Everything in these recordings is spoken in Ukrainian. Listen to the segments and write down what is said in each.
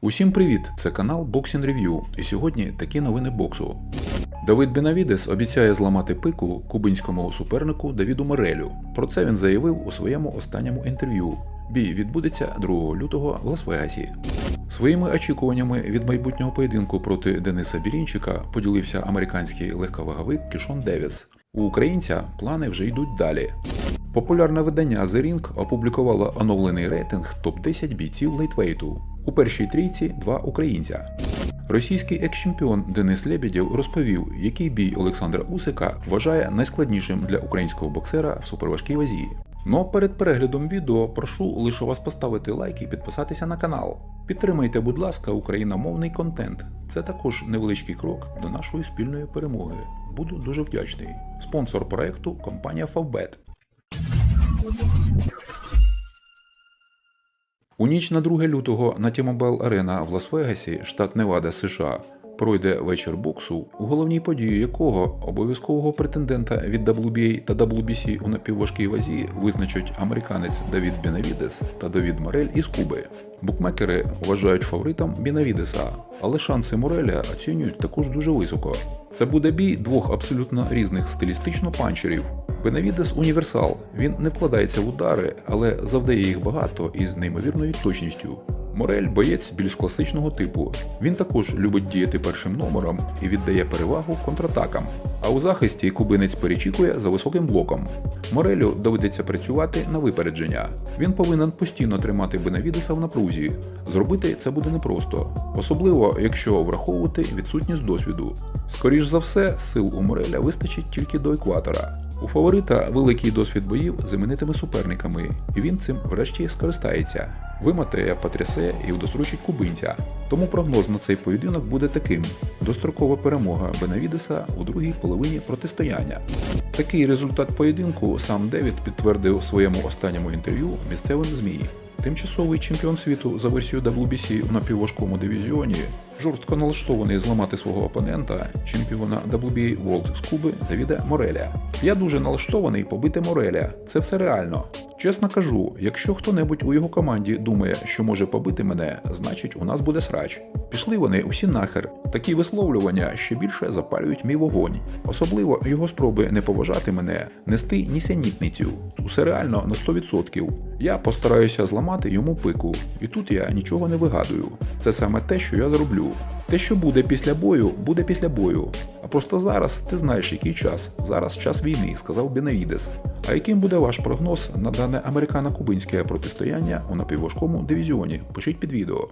Усім привіт! Це канал Boxing Review, і сьогодні такі новини боксу. Давид Бенавідес обіцяє зламати пику кубинському супернику Давіду Морелю. Про це він заявив у своєму останньому інтерв'ю. Бій відбудеться 2 лютого в Лас-Вегасі. Своїми очікуваннями від майбутнього поєдинку проти Дениса Бірінчика поділився американський легковаговик Кішон Девіс. У українця плани вже йдуть далі. Популярне видання The Ring опублікувало оновлений рейтинг топ-10 бійців лейтвейту. У першій трійці два українця. Російський екс-чемпіон Денис Лебедєв розповів, який бій Олександра Усика вважає найскладнішим для українського боксера в суперважкій вазі. А перед переглядом відео прошу лише вас поставити лайк і підписатися на канал. Підтримайте, будь ласка, україномовний контент. Це також невеличкий крок до нашої спільної перемоги. Буду дуже вдячний. Спонсор проекту компанія Favbet. У ніч на 2 лютого на Arena в Лас-Вегасі, штат Невада, США, пройде вечір боксу, у головній події якого обов'язкового претендента від WBA та WBC у напівважкій вазі визначать американець Давід Бенавідес та Давід Морель із Куби. Букмекери вважають фаворитом Бінавідеса, але шанси Мореля оцінюють також дуже високо. Це буде бій двох абсолютно різних стилістично панчерів. Бенавідес універсал. Він не вкладається в удари, але завдає їх багато із неймовірною точністю. Морель боєць більш класичного типу. Він також любить діяти першим номером і віддає перевагу контратакам. А у захисті кубинець перечікує за високим блоком. Морелю доведеться працювати на випередження. Він повинен постійно тримати Бенавідеса в напрузі. Зробити це буде непросто, особливо якщо враховувати відсутність досвіду. Скоріш за все, сил у Мореля вистачить тільки до екватора. У фаворита великий досвід боїв з іменитими суперниками, і він цим врешті скористається. Виматає, потрясе і удосрочить кубинця. Тому прогноз на цей поєдинок буде таким: дострокова перемога Бенавідеса у другій половині протистояння. Такий результат поєдинку сам Девід підтвердив у своєму останньому інтерв'ю місцевим ЗМІ. Тимчасовий чемпіон світу за версією WBC в напівважкому дивізіоні, жорстко налаштований зламати свого опонента, чемпіона WBA World з Куби Давіда Мореля. Я дуже налаштований побити Мореля. Це все реально. Чесно кажу, якщо хто-небудь у його команді думає, що може побити мене, значить у нас буде срач. Пішли вони усі нахер. Такі висловлювання ще більше запалюють мій вогонь. Особливо його спроби не поважати мене, нести нісенітницю. Усе реально на 100%. Я постараюся зламати йому пику, і тут я нічого не вигадую. Це саме те, що я зроблю. Те, що буде після бою, буде після бою. А просто зараз ти знаєш, який час. Зараз час війни, сказав Бенавідес. А яким буде ваш прогноз на дане американо-кубинське протистояння у напівважкому дивізіоні? Пишіть під відео.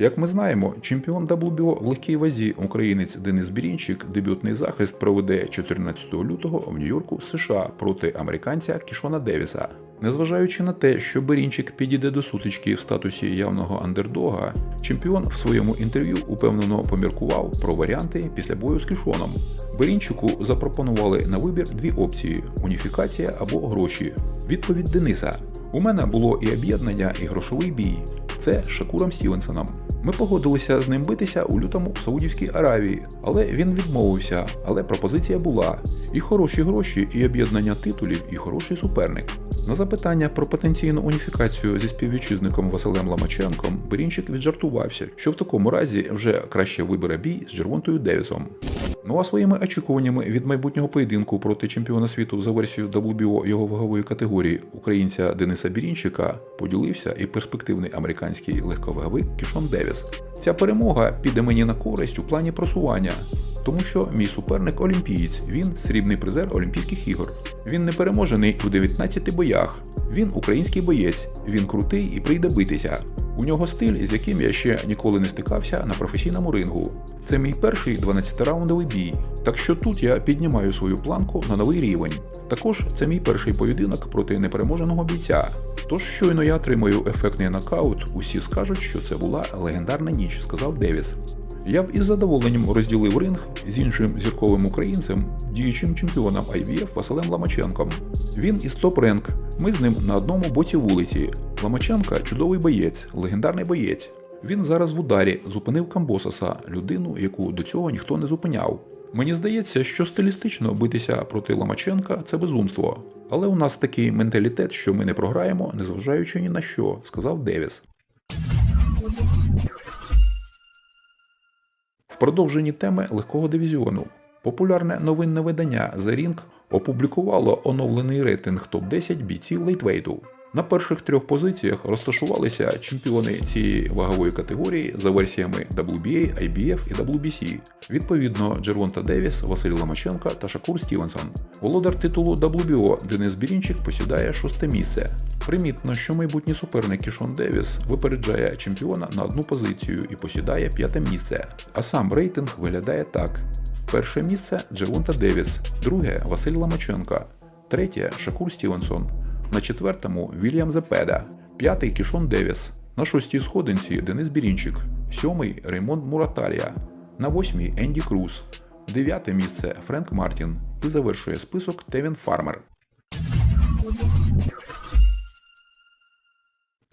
Як ми знаємо, чемпіон WBO в легкій вазі українець Денис Бірінчик дебютний захист проведе 14 лютого в Нью-Йорку, США проти американця Кішона Девіса. Незважаючи на те, що Берінчик підійде до сутички в статусі явного андердога, чемпіон в своєму інтерв'ю упевнено поміркував про варіанти після бою з Кішоном. Берінчику запропонували на вибір дві опції: уніфікація або гроші. Відповідь Дениса: у мене було і об'єднання, і грошовий бій. Це з Шакуром Стівенсоном. Ми погодилися з ним битися у лютому в Саудівській Аравії, але він відмовився. Але пропозиція була: і хороші гроші, і об'єднання титулів, і хороший суперник. На запитання про потенційну уніфікацію зі співвітчизником Василем Ламаченком Берінчик віджартувався, що в такому разі вже краще вибере бій з Джервонтою Девісом. Ну а своїми очікуваннями від майбутнього поєдинку проти чемпіона світу за версією WBO його вагової категорії українця Дениса Бірінчика поділився і перспективний американський легковаговик Кішон Девіс. Ця перемога піде мені на користь у плані просування. Тому що мій суперник олімпієць, він срібний призер Олімпійських ігор. Він не переможений у 19 боях. Він український боєць, він крутий і прийде битися. У нього стиль, з яким я ще ніколи не стикався на професійному рингу. Це мій перший 12-раундовий бій. Так що тут я піднімаю свою планку на новий рівень. Також це мій перший поєдинок проти непереможеного бійця. Тож щойно я отримаю ефектний нокаут, усі скажуть, що це була легендарна ніч, сказав Девіс. Я б із задоволенням розділив ринг з іншим зірковим українцем, діючим чемпіоном IBF Василем Ламаченком. Він із топ-ренк. Ми з ним на одному боці вулиці. Ламаченка чудовий боєць, легендарний боєць. Він зараз в ударі зупинив Камбосаса, людину, яку до цього ніхто не зупиняв. Мені здається, що стилістично битися проти Ламаченка це безумство. Але у нас такий менталітет, що ми не програємо, незважаючи ні на що, сказав Девіс. В продовженні теми легкого дивізіону. Популярне новинне видання The Ring опублікувало оновлений рейтинг топ-10 бійців лейтвейту. На перших трьох позиціях розташувалися чемпіони цієї вагової категорії за версіями WBA, IBF і WBC. Відповідно, Джервонта Девіс, Василь Ломаченко та Шакур Стівенсон. Володар титулу WBO Денис Бірінчик посідає шосте місце. Примітно, що майбутній суперник Кішон Девіс випереджає чемпіона на одну позицію і посідає п'яте місце. А сам рейтинг виглядає так: перше місце Джервонта Девіс, друге Василь Ломаченко, третє Шакур Стівенсон. На четвертому Вільям Зепеда, п'ятий Кішон Девіс, на шостій сходинці Денис Бірінчик, сьомий Реймонд Мураталія, на восьмій Енді Круз, дев'яте місце Френк Мартін і завершує список Тевін Фармер.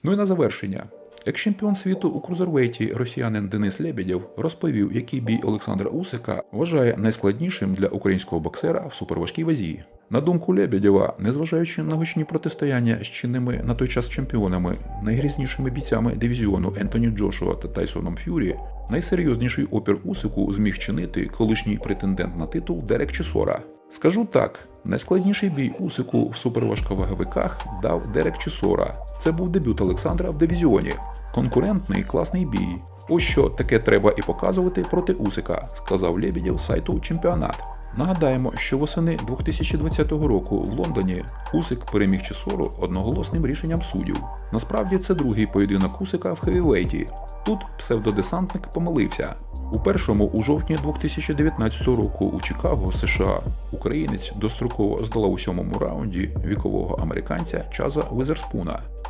Ну і на завершення. Екс-чемпіон світу у крузервейті росіянин Денис Лебедєв розповів, який бій Олександра Усика вважає найскладнішим для українського боксера в суперважкій вазі. На думку Лебедєва, незважаючи на гучні протистояння з чинними на той час чемпіонами, найгрізнішими бійцями дивізіону Ентоні Джошуа та Тайсоном Ф'юрі, найсерйозніший опір Усику зміг чинити колишній претендент на титул Дерек Чесора. Скажу так, найскладніший бій Усику в суперважковаговиках дав Дерек Чесора. Це був дебют Олександра в дивізіоні. Конкурентний класний бій. Ось що таке треба і показувати проти Усика, сказав Лебедєв сайту Чемпіонат. Нагадаємо, що восени 2020 року в Лондоні Усик переміг Чесору одноголосним рішенням суддів. Насправді це другий поєдинок Усика в хевівейті. Тут псевдодесантник помилився. У першому у жовтні 2019 року у Чикаго, США, українець достроково здолав у сьомому раунді вікового американця Чаза Визерспуна.